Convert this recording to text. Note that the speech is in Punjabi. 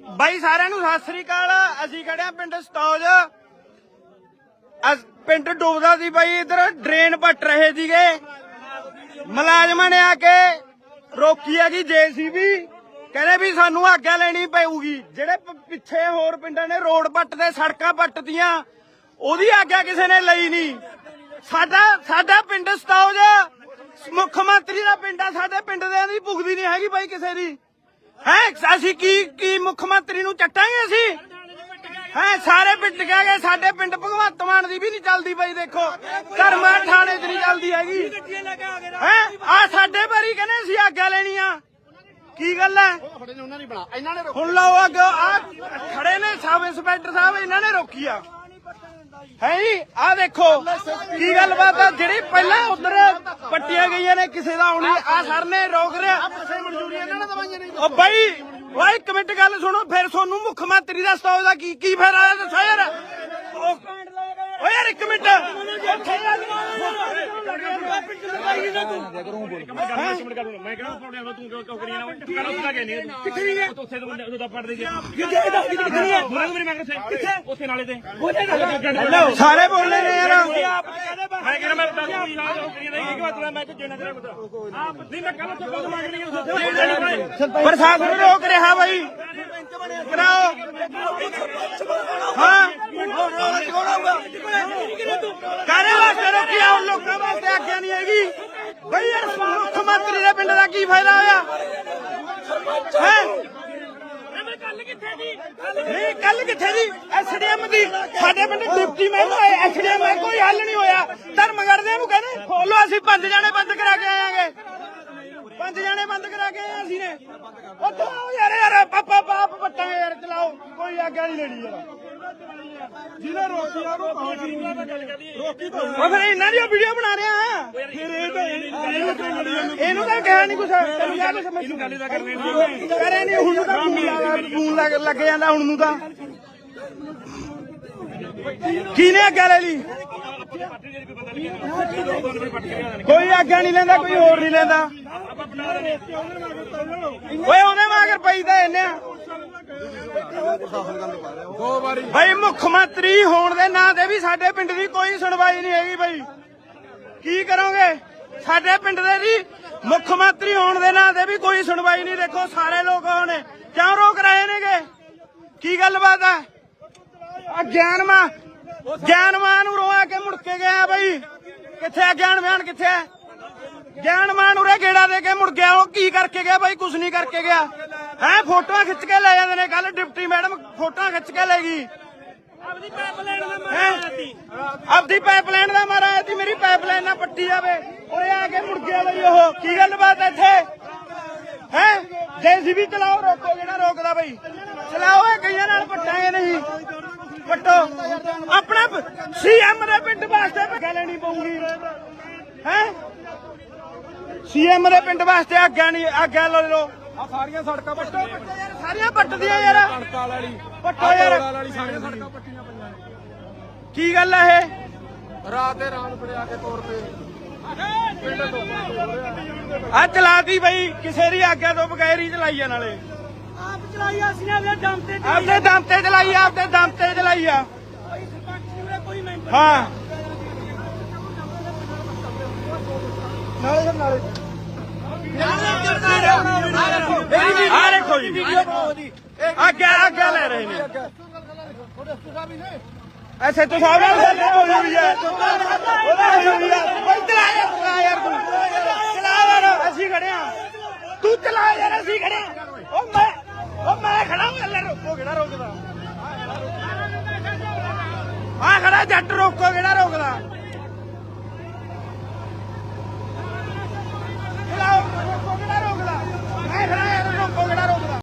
ਬਾਈ ਸਾਰਿਆਂ ਨੂੰ ਸਤਿ ਸ੍ਰੀ ਅਕਾਲ। ਅਸੀਂ ਖੜੇ ਆ ਪਿੰਡ ਸਤੌਜ। ਅਸ ਪਿੰਡ ਡੁੱਬਦਾ ਸੀ ਬਾਈ, ਇਧਰ ਡਰੇਨ ਪੱਟ ਰਹੇ ਸੀਗੇ। ਮੁਲਾਜ਼ਮਾਂ ਨੇ ਆ ਕੇ ਰੋਕੀ ਹੈਗੀ ਜੇਸੀਬੀ। ਕਹਿੰਦੇ ਵੀ ਸਾਨੂੰ ਆਗਿਆ ਲੈਣੀ ਪਊਗੀ। ਜਿਹੜੇ ਪਿੱਛੇ ਹੋਰ ਪਿੰਡਾਂ ਨੇ ਰੋਡ ਪੱਟ ਤੇ ਸੜਕਾਂ ਪੱਟਦੀਆਂ ਉਹਦੀ ਆਗਿਆ ਕਿਸੇ ਨੇ ਲਈ ਨਹੀਂ। ਸਾਡਾ ਸਾਡਾ ਪਿੰਡ ਸਤੌਜ, ਮੁੱਖ ਮੰਤਰੀ ਦਾ ਪਿੰਡ ਆ, ਸਾਡੇ ਪਿੰਡ ਦੇ ਦੀ ਭੁਗਦੀ ਨਹੀਂ ਹੈਗੀ ਬਾਈ ਕਿਸੇ ਦੀ। ਹੈ ਅਸੀਂ ਕੀ ਕੀ ਮੁੱਖ ਮੰਤਰੀ ਨੂੰ ਚੱਟਾਂਗੇ ਅਸੀਂ? ਹੈ ਸਾਰੇ ਪਿੰਡ ਕਹਿ ਗਏ ਸਾਡੇ ਪਿੰਡ ਭਗਵੰਤ ਮਾਨ ਦੀ ਵੀ ਨਹੀਂ ਚੱਲਦੀ ਬਈ ਦੇਖੋ। ਧਰਮਾ ਥਾਣੇ 'ਚ ਨਹੀਂ ਚੱਲਦੀ ਹੈਗੀ। ਹੈ ਆ ਸਾਡੇ ਬਾਰੀ ਕਹਿੰਦੇ ਅਸੀਂ ਆਗਿਆ ਲੈਣੀ ਆ ਕੀ ਗੱਲ ਹੈ? ਹੁਣ ਲਓ ਅੱਗ ਆ ਖੜੇ ਨੇ ਸਬ ਇੰਸਪੈਕਟਰ ਸਾਹਿਬ ਇਹਨਾਂ ਨੇ ਰੋਕੀ ਆ। ਹੈ? ਜੀ ਆ ਦੇਖੋ, ਕੀ ਗੱਲਬਾਤ ਆ? ਜਿਹੜੀ ਪਹਿਲਾਂ ਉਧਰ ਪੱਟੀਆਂ ਗਈਆਂ ਨੇ ਕਿਸੇ ਦਾ ਆਉਣੀ ਆ ਸਰ ਨੇ ਰੋਕ ਰਿਹਾ ਪੈਸੇ ਬਾਈ, ਓਏ, ਇੱਕ ਮਿੰਟ ਗੱਲ ਸੁਣੋ, ਫਿਰ ਤੁਹਾਨੂੰ ਮੁੱਖ ਮੰਤਰੀ ਦਾ ਸਟਾਫ ਦਾ ਕੀ ਕੀ ਫਾਇਦਾ ਹੈ ਦੱਸੋ ਯਾਰ। ਓ ਯਾਰ, ਇੱਕ ਮਿੰਟ। ਮੈਂ ਕਿਹੜਾ ਪੌੜਿਆਂ ਤੋਂ ਤੂੰ ਕਿਉਂ ਕਿਉਂ ਕਰੀ ਜਾਣਾ? ਪਹਿਲਾਂ ਉੱਥੇ ਲੱਗੇ ਨਹੀਂ ਕਿੱਥੇ ਨਹੀਂ ਉੱਥੇ ਤੋਂ ਉਦੋਂ ਪੜਦੇ ਗਿਆ ਕਿੱਥੇ? ਕਿੱਥੇ ਨਹੀਂ ਦੂਰੇ ਮੇਰੇ ਮੈਂ ਕਿੱਥੇ? ਉੱਥੇ ਨਾਲੇ ਤੇ। ਸਾਰੇ ਬੋਲਦੇ ਨੇ ਯਾਰ। ਮੈਂ ਕਿਹਾ ਮੈਂ ਦੱਸ ਨਹੀਂ ਨਾਲ ਉਹ ਕਰੀ ਨਹੀਂ ਕਿ ਮਤਲਬ ਮੈਂ ਤੇ ਜਣਾ ਤੇਰਾ ਪੁੱਤਰ ਆਪ ਨਹੀਂ ਮੈਂ ਕੱਲ ਤੋਂ ਕੋਲ ਮੰਗ ਨਹੀਂ ਉੱਥੇ ਪ੍ਰਸ਼ਾਸਨ ਰੋਕ ਰਿਹਾ ਬਾਈ ਕਰਾਓ ਹਾਂ ਕਾਰੇ ਵਾਸਤੇ ਰੋਕਿਆ ਹੁਣ ਲੋਕਾਂ ਵਾਸਤੇ ਆਗਿਆ ਨਹੀਂ ਹੈਗੀ ਬਈ ਯਾਰ ਮੁੱਖ ਮੰਤਰੀ ਦਾ ਕੀ ਫਾਇਦਾ ਹੋਇਆ ਹੈ? ਨਹੀਂ ਕੱਲ ਕਿੱਥੇ ਦੀ? ਐਸਡੀਐਮ ਦੀ। ਸਾਡੇ ਪਿੰਡ ਡਿਪਟੀ ਮੈਮ ਐਸਡੀਐਮ ਹੈ ਕੋਈ ਹੱਲ ਨਹੀਂ ਹੋਇਆ। ਧਰਮਗੜ੍ਹ ਨੂੰ ਕਹਿੰਦੇ, ਖੋਲੋ, ਅਸੀਂ ਪੰਜ ਜਾਣੇ ਬੰਦ ਕਰਾ ਕੇ ਆਏਗੇ ਪੰਜ ਜਾਣੇ ਬੰਦ ਕਰਾ ਕੇ ਆਏ ਅਸੀਂ ਨੇ। ਉਹ ਚਲਾਓ ਯਾਰ ਯਾਰ ਪਾਪਾ ਪਾਪ ਪੱਟਾਂ ਯਾਰ, ਚਲਾਓ। ਕੋਈ ਆਗਿਆ ਨਹੀਂ ਲੈਣੀ ਯਾਰ। ਜਿਹਨੇ ਰੋਕੀ ਆ ਉਹ ਰੋਕੀ ਤਾਂ ਉਹ ਫਿਰ ਇਹਨਾਂ ਦੀ ਵੀਡੀਓ ਬਣਾ ਰਿਹਾ ਆ। ਫਿਰ ਇਹ ਤਾਂ ਇਹਨੂੰ ਤਾਂ ਕਿਹਾ ਨਹੀਂ ਕੁਛ ਤੈਨੂੰ ਕਿਹਾ ਕੁਛ ਮੈਨੂੰ ਗੱਲ ਦਾ ਕਰਨੇ ਕਰੇ ਨਹੀਂ। ਹੁਣ ਤਾਂ ਫੋਨ ਲੱਗ ਲੱਗ ਜਾਂਦਾ ਹੁਣ ਨੂੰ ਤਾਂ। ਕਿਹਨੇ ਆਗਿਆ ਲੈ ਲਈ? ਕੋਈ ਆਗਿਆ ਨਹੀਂ ਲੈਂਦਾ ਕੋਈ ਹੋਰ ਨਹੀਂ ਲੈਂਦਾ। ਓਏ ਉਹਨੇ ਮਾਗਰ ਪਈ ਤਾਂ ਇਹਨੇ। ਦੋ ਵਾਰੀ ਬਈ ਮੁੱਖ ਮੰਤਰੀ ਹੋਣ ਦੇ ਨਾਂ ਤੇ ਵੀ ਸਾਡੇ ਪਿੰਡ ਦੀ ਕੋਈ ਸੁਣਵਾਈ ਨਹੀਂ ਹੈਗੀ ਬਈ। ਕੀ ਕਰੋਗੇ? ਸਾਡੇ ਪਿੰਡ ਦੇ ਜੀ ਮੁੱਖ ਮੰਤਰੀ ਹੋਣ ਦੇ ਨਾਂ ਤੇ ਵੀ ਕੋਈ ਸੁਣਵਾਈ ਨਹੀਂ। ਦੇਖੋ ਸਾਰੇ ਲੋਕ ਨੇ ਕਿਉਂ ਰੋਕ ਰਹੇ ਨੇਗੇ? ਕੀ ਗੱਲਬਾਤ ਹੈ ਆ ਗਿਆਨਮਾ ਗਿਆਨਮਾਨ ਨੂੰ ਰੋਆ ਕੇ ਮੁੜ ਕੇ ਗਿਆ ਬਈ। ਕਿੱਥੇ ਆ ਗਿਆਨਮਾਨ ਕਿੱਥੇ ਹੈ ਗਿਆਨਮਾਨ ਉਰੇ ਗੇੜਾ ਦੇ ਕੇ ਮੁੜ ਗਿਆ ਉਹ ਕੀ ਕਰਕੇ ਗਿਆ ਬਾਈ? ਕੁਝ ਨਹੀਂ ਕਰਕੇ ਗਿਆ। ਹੈ ਫੋਟੋਆਂ ਖਿੱਚ ਕੇ ਲੈ ਜਾਂਦੇ ਨੇ ਕੱਲ ਡਿਪਟੀ ਮੈਡਮ ਫੋਟੋਆਂ ਖਿੱਚ ਕੇ ਲੈ ਗਈ। ਆਪਦੀ ਪਾਈਪਲਾਈਨ ਦਾ ਮਾਰਾ ਆਪਦੀ ਪਾਈਪਲਾਈਨ ਦਾ ਮਾਰਾ ਆਤੀ ਮੇਰੀ ਪਾਈਪਲਾਈਨ ਨਾ ਪੱਟੀ ਜਾਵੇ। ਉਰੇ ਆ ਕੇ ਮੁੜ ਗਿਆ ਬਈ ਉਹ। ਕੀ ਗੱਲਬਾਤ ਹੈ ਇੱਥੇ? ਹੈ? ਜੇਸੀਬੀ ਚਲਾਓ ਰੋਕੋ ਕਿਹੜਾ ਰੋਕਦਾ ਬਈ। ਚਲਾਓ ਇਹ ਕਈਆਂ ਨਾਲ ਪੱਟਾਂਗੇ ਨਹੀਂ। ਪੱਟੋ ਆਪਣਾ ਸੀਐਮ ਦੇ ਪਿੰਡ ਵਾਸਤੇ ਪੱਕਾ ਲੈਣੀ ਪਊਗੀ। ਹੈ? ਸੀਐਮ ਦੇ ਪਿੰਡ ਵਾਸਤੇ ਆਗਿਆ ਨਹੀਂ ਆਗਿਆ ਲੈ ਲਓ। ਆ ਸਾਰੀਆਂ ਸੜਕਾਂ ਪੱਟੋ ਯਾਰ ਸਾਰੀਆਂ ਪੱਟਦੀਆਂ ਯਾਰ। ਕਣਕਾਂ ਵਾਲੀ ਪੱਟੋ ਯਾਰ। ਵਾਲੀ ਸਾਰੀਆਂ ਸੜਕਾਂ ਪੱਟੀਆਂ ਪਈਆਂ ਨੇ ਕੀ ਗੱਲ ਆ ਇਹ? ਰਾਤ ਦੇ ਰਾਤ ਫੜਿਆ ਕੇ ਤੋਰ ਤੇ। ਆ ਚਲਾਤੀ ਬਈ ਕਿਸੇ ਦੀ ਆਗਿਆ ਤੋਂ ਬਗੈਰ ਹੀ ਚਲਾਈ ਆ ਨਾਲੇ ਆਪਣੇ ਦਮ ਤੇ ਆਪਦੇ ਦਮ ਤੇ ਚਲਾਈ ਆ ਆਪਦੇ ਦਮ ਤੇ ਚਲਾਈ ਆ। ਕੋਈ ਸਰਪੰਚ ਨਹੀਂ ਉਰੇ ਕੋਈ ਮੈਂਬਰ ਹਾਂ। ਆ। ਦੇਖੋ। ਜੀ ਅੱਗੇ ਅੱਗੇ ਲੈ ਰਹੇ ਨੇ। ਐਸੇ ਤੋਂ ਸਾਹਿਬ ਨਾਲ ਗੱਲ ਹੋਈ ਹੋਈ ਹੈ। ਉਹਦਾ ਹੋਈ ਹੋਈ ਹੈ ਬਈ ਚਲਾ ਯਾਰ ਚਲਾ ਯਾਰ ਤੂੰ। ਚਲਾ ਯਾਰ। ਅਸੀਂ ਖੜੇ ਆ। ਤੂੰ ਚਲਾ ਯਾਰ ਅਸੀਂ ਖੜੇ ਆ। ਖੜਾ ਹਾਂ ਲੈ ਰੋਕੋ ਕਿਹੜਾ ਰੋਕਦਾ? ਆ ਖੜਾ ਜੱਟ ਰੋਕੋ ਕਿਹੜਾ ਰੋਕਦਾ?